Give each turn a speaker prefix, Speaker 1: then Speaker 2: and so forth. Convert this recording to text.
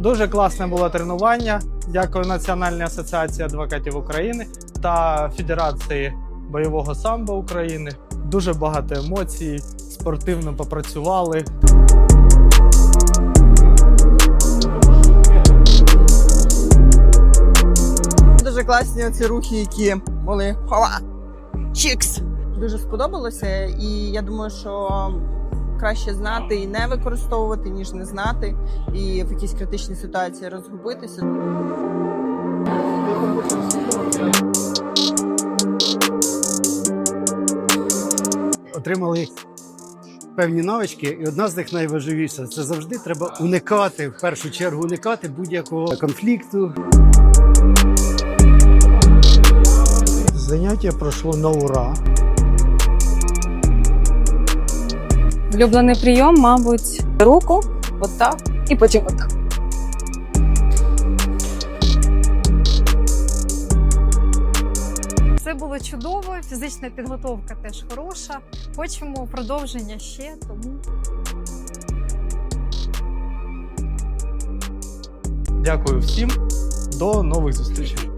Speaker 1: Дуже класне було тренування. Дякую Національній асоціації адвокатів України та Федерації бойового самбо України. Дуже багато емоцій, спортивно попрацювали.
Speaker 2: Дуже класні оці рухи, які були хова. Чікс. Дуже сподобалося, і я думаю, що краще знати і не використовувати, ніж не знати, і в якійсь критичній ситуації розгубитися.
Speaker 3: отримали певні навички, і одна з них найважливіша це завжди треба уникати в першу чергу уникати будь-якого конфлікту.
Speaker 1: Заняття пройшло на ура.
Speaker 4: Улюблений прийом, мабуть, руку, отак, і потім отак.
Speaker 5: Все було чудово, фізична підготовка теж хороша. Хочемо продовження ще, тому
Speaker 1: Дякую всім. До нових зустрічей.